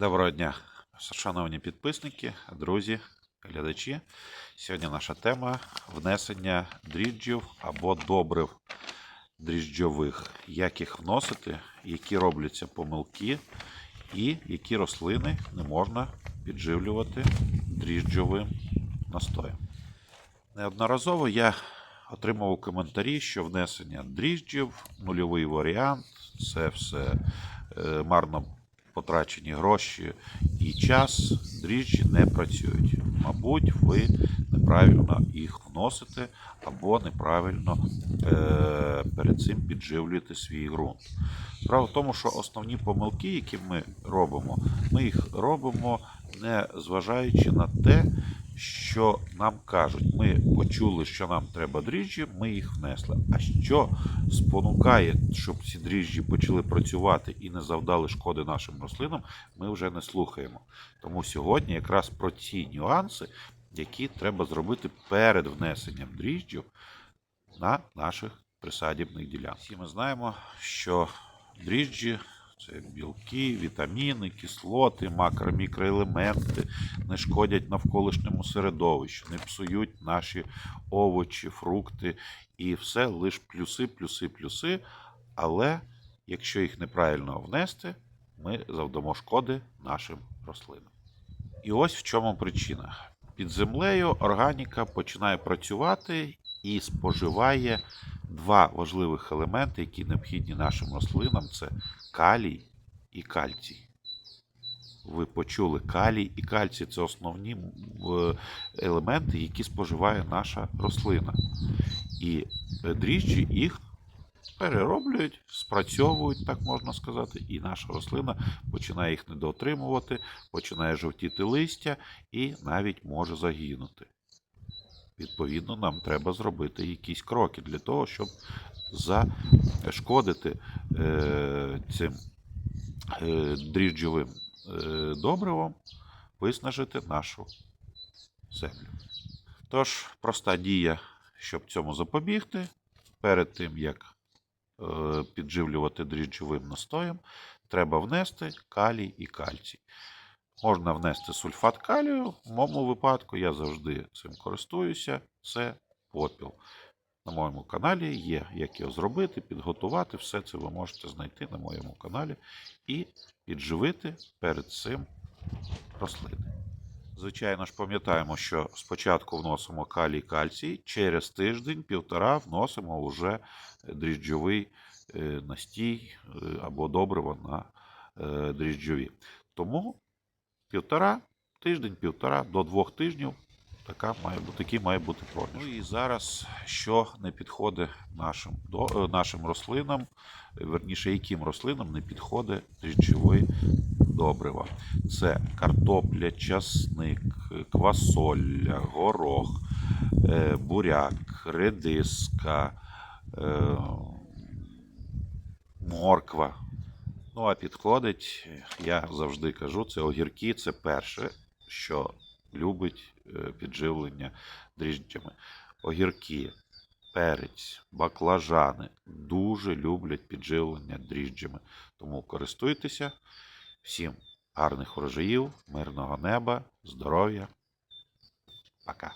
Доброго дня, шановні підписники, друзі, глядачі. Сьогодні наша тема внесення дріжджів або добрив дріжджових. Як їх вносити, які робляться помилки, і які рослини не можна підживлювати дріжджовим настоєм. Неодноразово я отримував коментарі, що внесення дріжджів, нульовий варіант, це все е, марно потрачені гроші і час, дріжджі не працюють. Мабуть, ви неправильно їх вносите або неправильно е, перед цим підживлюєте свій ґрунт. Справа в тому, що основні помилки, які ми робимо, ми їх робимо не зважаючи на те, що нам кажуть. Ми почули, що нам треба дріжджі, ми їх внесли. А що спонукає, щоб ці дріжджі почали працювати і не завдали шкоди нашим рослинам, ми вже не слухаємо. Тому сьогодні якраз про ці нюанси, які треба зробити перед внесенням дріжджів на наших присадібних ділянках. Всі ми знаємо, що дріжджі це білки, вітаміни, кислоти, макро, мікроелементи не шкодять навколишньому середовищу, не псують наші овочі, фрукти і все лише плюси, плюси, плюси. Але якщо їх неправильно внести, ми завдамо шкоди нашим рослинам. І ось в чому причина. Під землею органіка починає працювати і споживає два важливих елементи, які необхідні нашим рослинам: це калій і кальцій. Ви почули калій і кальцій це основні елементи, які споживає наша рослина. І дріжджі їх перероблюють, спрацьовують, так можна сказати, і наша рослина починає їх недоотримувати, починає жовтіти листя і навіть може загинути. Відповідно, нам треба зробити якісь кроки для того, щоб зашкодити е, цим е, дріжджовим е, добривом, виснажити нашу землю. Тож, проста дія, щоб цьому запобігти, перед тим як підживлювати дріжджовим настоєм, треба внести калій і кальцій. Можна внести сульфат калію. В моєму випадку я завжди цим користуюся. Це попіл. На моєму каналі є, як його зробити, підготувати. Все це ви можете знайти на моєму каналі і підживити перед цим рослини. Звичайно ж, пам'ятаємо, що спочатку вносимо калій кальцій, через тиждень-півтора вносимо вже дріжджовий е, настій е, або добриво на е, дріжджові. Тому півтора, тиждень-півтора до двох тижнів така має бути, такий має бути проміжок. Ну і зараз, що не підходить нашим, до, е, нашим рослинам, верніше, яким рослинам не підходить дріжджовий добрива. Це картопля, часник, квасолля, горох, е, буряк, редиска, е, морква. Ну, а підходить, я завжди кажу, це огірки, це перше, що любить е, підживлення дріжджами. Огірки, перець, баклажани дуже люблять підживлення дріжджами. Тому користуйтеся. Всім гарних урожаїв, мирного неба, здоров'я. Пока.